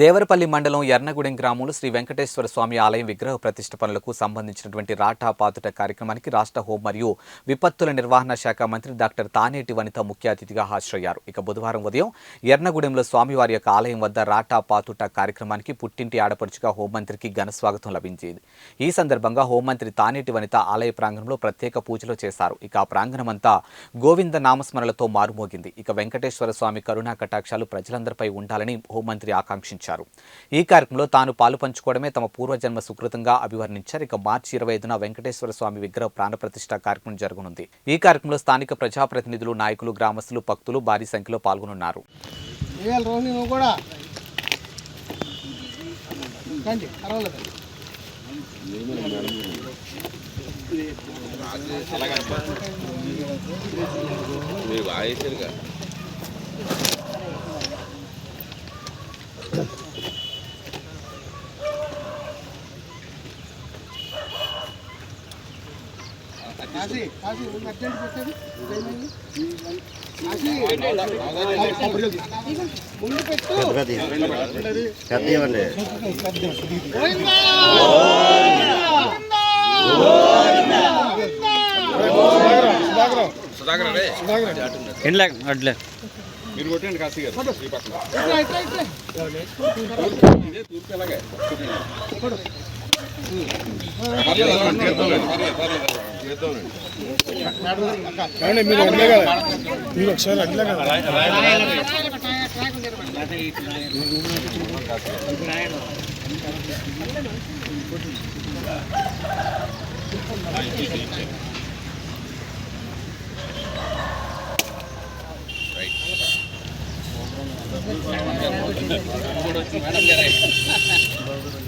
దేవరపల్లి మండలం ఎర్నగూడెం గ్రామంలో శ్రీ వెంకటేశ్వర స్వామి ఆలయం విగ్రహ ప్రతిష్ట పనులకు సంబంధించినటువంటి రాటా పాతుట కార్యక్రమానికి రాష్ట్ర హోం మరియు విపత్తుల నిర్వహణ శాఖ మంత్రి డాక్టర్ తానేటి వనిత ముఖ్య అతిథిగా హాజరయ్యారు. ఇక బుధవారం ఉదయం ఎర్నగూడెంలో స్వామివారి యొక్క ఆలయం వద్ద రాటా పాతుట కార్యక్రమానికి పుట్టింటి ఆడపడుచుగా హోంమంత్రికి ఘన స్వాగతం లభించింది. ఈ సందర్భంగా హోంమంత్రి తానేటి వనిత ఆలయ ప్రాంగణంలో ప్రత్యేక పూజలు చేశారు. ఇక ఆ ప్రాంగణమంతా గోవింద నామస్మరణలతో మారుమోగింది. ఇక వెంకటేశ్వర స్వామి కరుణా కటాక్షాలు ప్రజలందరిపై ఉండాలని హోంమంత్రి ఆకాంక్షించారు. ఈ కార్యక్రమంలో తాను పాలు పంచుకోవడమే తమ పూర్వజన్మ సుకృతంగా అభివర్ణించారు. ఇక మార్చి ఇరవై ఐదున వెంకటేశ్వర స్వామి విగ్రహ ప్రాణప్రతిష్ఠ కార్యక్రమం జరగనుంది. ఈ కార్యక్రమంలో స్థానిక ప్రజాప్రతినిధులు నాయకులు గ్రామస్తులు భక్తులు భారీ సంఖ్యలో పాల్గొనున్నారు. మీరు రే మీరు కొట్టండి కాశీ గారు ఈ పక్కన తూర్పు ఎలాగే పర్లేదు, పర్లేదు, పర్లేదు, మీరు ఒకసారి అట్లా కదా? గోవింద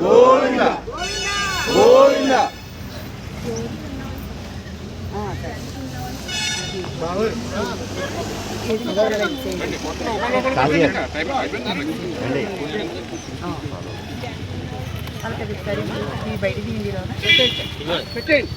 గోవింద గోవింద పెట్టేయండి